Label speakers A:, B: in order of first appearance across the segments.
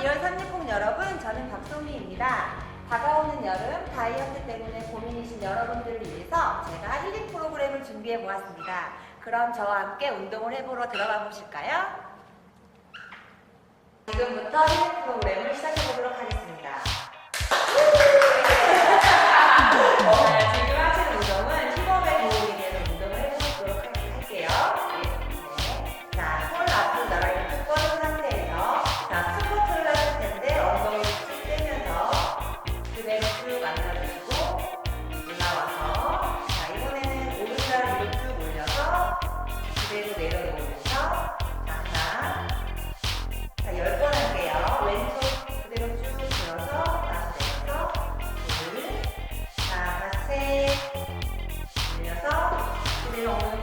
A: 2월 3일봉 여러분, 저는 박소미입니다. 다가오는 여름 다이어트 때문에 고민이신 여러분들을 위해서 제가 힐링 프로그램을 준비해 보았습니다. 그럼 저와 함께 운동을 해보러 들어가 보실까요? 지금부터 힐링 프로그램을 시작해 보도록 하겠습니다. Lord.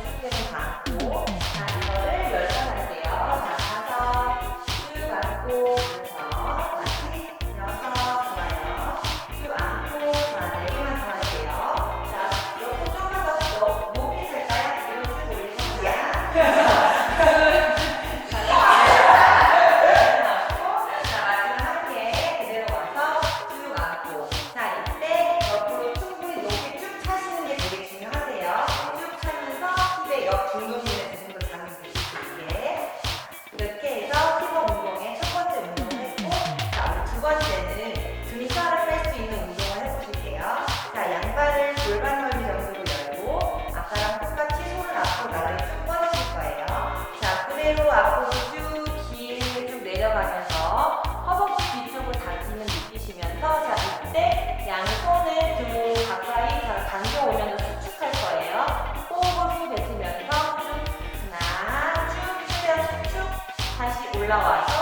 A: 知道吧？